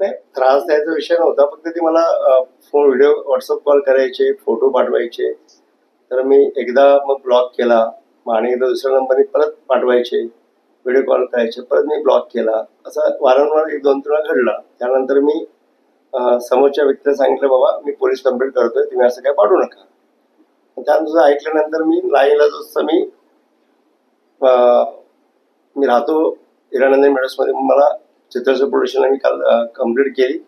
नाही त्रास द्यायचा विषय नव्हता फक्त ती मला फोन व्हिडिओ व्हॉट्सअप कॉल करायचे फोटो पाठवायचे तर मी एकदा मग ब्लॉक केला आणि एकदा दुसऱ्या नंबरने परत पाठवायचे व्हिडिओ कॉल करायचे परत मी ब्लॉक केला असा वारंवार एक दोन तीन वेळा घडला त्यानंतर मी समोरच्या व्यक्तीला सांगितलं बाबा मी पोलीस कंप्लेंट करतोय तुम्ही असं काय पाठवू नका त्यानुसार त्यानंतर ऐकल्यानंतर मी लाईला जसं मी मी राहतो हिरानंदन मेडर्समध्ये मला चित्रसर प्रोडक्शन आम्ही काल कंप्लीट केली.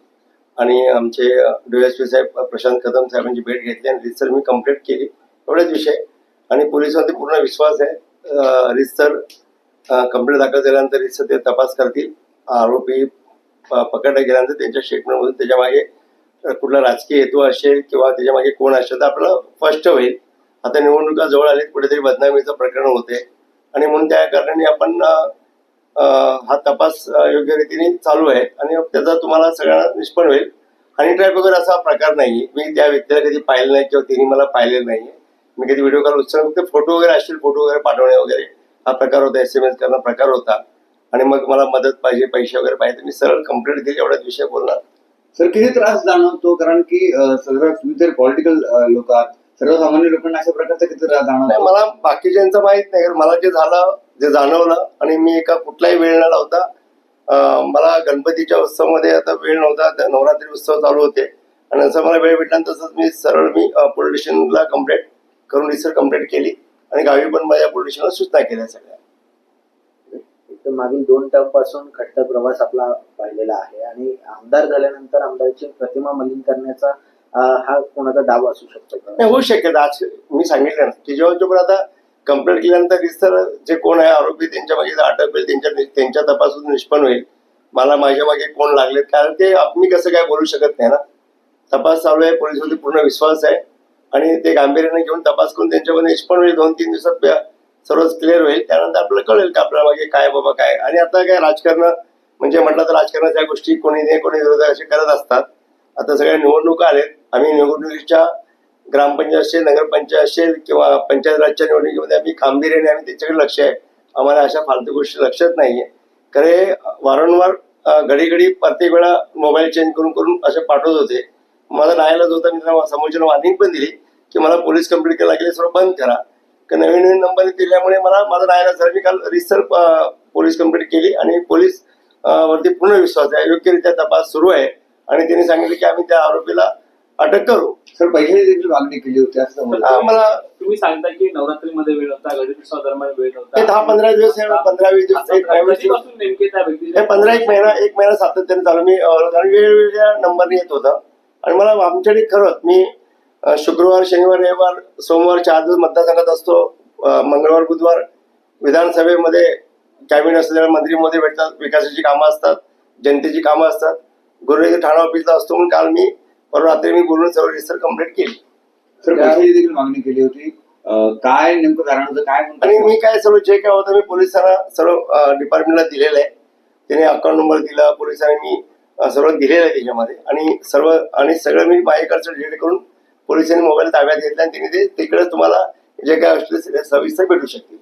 आणि आमचे डीएसपी एस पी साहेब प्रशांत कदम साहेबांची भेट घेतली आणि रिसर मी कंप्लीट केली. एवढाच विषय. आणि पोलिसांवरती पूर्ण विश्वास आहे. रिसर कंप्लेंट दाखल झाल्यानंतर रिसर ते तपास करतील. आरोपी पकडला गेल्यानंतर त्यांच्या स्टेटमेंटमधून त्याच्यामागे कुठला राजकीय हेतू असेल किंवा त्याच्यामागे कोण असेल तर आपल्याला स्पष्ट होईल. आता निवडणुका जवळ आली कुठेतरी बदनामीचं प्रकरण होते. आणि म्हणून त्या कारणाने आपण हा तपास योग्य रीतीने चालू आहे आणि त्याचा तुम्हाला सगळ्यांना निष्पन्न होईल. आणि ट्रॅप वगैरे असा प्रकार नाही मी त्या व्यक्तीला कधी पाहिलं नाही किंवा तिने मला पाहिलेलं नाही मी कधी व्हिडिओ कॉल फक्त फोटो वगैरे असतील फोटो वगैरे पाठवणे वगैरे हा प्रकार होता. एस एम एस करणं प्रकार होता. आणि मग मला मदत पाहिजे पैसे वगैरे पाहिजे. मी सरळ कंप्लीट केली. एवढाच विषय बोलणार. सर किती त्रास जाणवतो? कारण की सर्व तुम्ही तर पॉलिटिकल लोक आहात. सर्वसामान्य लोकांना अशा प्रकारचा किती त्रास जाणवतो? मला बाकीच्यांचं माहीत नाही. कारण मला जे झालं जे जाणवलं आणि मी एका कुठलाही वेळ न लावता मला गणपतीच्या उत्सवामध्ये आता वेळ नव्हता नवरात्री उत्सव चालू होते. आणि जसं मला वेळ भेटला तसंच मी सरळ मी पोलीस स्टेशनला कंप्लेंट करून रिसर कंप्लेंट केली आणि गावी पण माझ्या पोलीस स्टेशनला सूचना केल्या सगळ्या. मागील दोन टर्मपासून खट्टा प्रवास आपला पाहिलेला आहे आणि आमदार झाल्यानंतर आमदारची प्रतिमा मलिन करण्याचा हा कोणाचा डाव असू शकतो होऊ शकेल. आज मी सांगितलं ना की जेव्हा जेव्हा आता कंप्लेंट केल्यानंतर रिसर जे कोण आहे आरोपी त्यांच्या मागे जर अटक होईल त्यांच्या त्यांच्या तपासून निष्पन्न होईल. मला माझ्या मागे कोण लागलेत? कारण ते मी कसं काय बोलू शकत नाही ना? तपास चालू आहे पोलिसांवरती पूर्ण विश्वास आहे. आणि ते गांभीर्याने घेऊन तपास करून त्यांच्यामध्ये निष्पन्न होईल. दोन तीन दिवसात सर्वच क्लिअर होईल. त्यानंतर आपल्याला कळेल का आपल्या मागे काय बाबा काय आणि आता काय राजकारण म्हणजे म्हटलं तर राजकारणाच्या गोष्टी कोणी नाही कोणी विरोध असे करत असतात. आता सगळ्या निवडणुका आलेत. आम्ही निवडणुकीच्या ग्रामपंचायत असेल नगरपंचायत असेल किंवा पंचायत राजच्या निवडणुकीमध्ये आम्ही खांबीर्याने आम्ही त्याच्याकडे लक्ष आहे. आम्हाला अशा फालतू गोष्टी लक्षात नाही आहे खरे वारंवार घडी घडी प्रत्येक वेळा मोबाईल चेंज करून करून असे पाठवत होते. मला नाहीलाच होता मी त्यांना समोरच्या वॉर्निंग पण दिली की मला पोलीस कंप्लेंट करायला लागली सर्व बंद करा. तर नवीन नवीन नंबर दिल्यामुळे मला माझा नाहीला झाला. मी काल रिसर पोलीस कंप्लेंट केली आणि पोलीस वरती पूर्ण विश्वास आहे. योग्यरित्या तपास सुरू आहे. आणि त्यांनी सांगितलं की आम्ही त्या आरोपीला अटक करू. सर पैशाची देखील मागणी केली होती असं. हा, मला तुम्ही सांगता की नवरात्रीमध्ये वेळ होता गणेशोत्सव दरम्यान वेळ हे दहा पंधरा दिवस पंधरा वीस दिवस होता नेमके त्या हे पंधरा एक महिना एक महिना सातत्याने चालू. मी वेगवेगळ्या नंबरने येत होता. आणि मला आमच्याकडे खरंच मी शुक्रवार शनिवार रविवार सोमवार चार दिवस मतदारसंघात असतो. मंगळवार बुधवार विधानसभेमध्ये कॅबिनेट असलेल्या मंत्री मोदी भेटतात विकासाची कामं असतात जनतेची कामं असतात. गुरुवारी ठाणा ऑफिसला असतो म्हणून काल मी परवा रात्री मी बोलून सर्व रिसर कंप्लीट केली. सर पैशाची देखील मागणी केली होती? अं, काय नेमकं कारण होतं? काय आणि म्हणतात मी काय सर्व जे काय होतं मी पोलिसांना सर्व डिपार्टमेंटला दिलेलं आहे. त्याने अकाउंट नंबर दिला पोलिसांनी मी अ, सर्व दिलेलं आहे त्याच्यामध्ये. आणि सर्व आणि सगळं मी माझ्याकडचं डिलीट करून पोलिसांनी मोबाईल ताब्यात घेतला आणि त्यांनी ते तिकडे तुम्हाला जे काय असतील ते सविस्तर भेटू शकतील.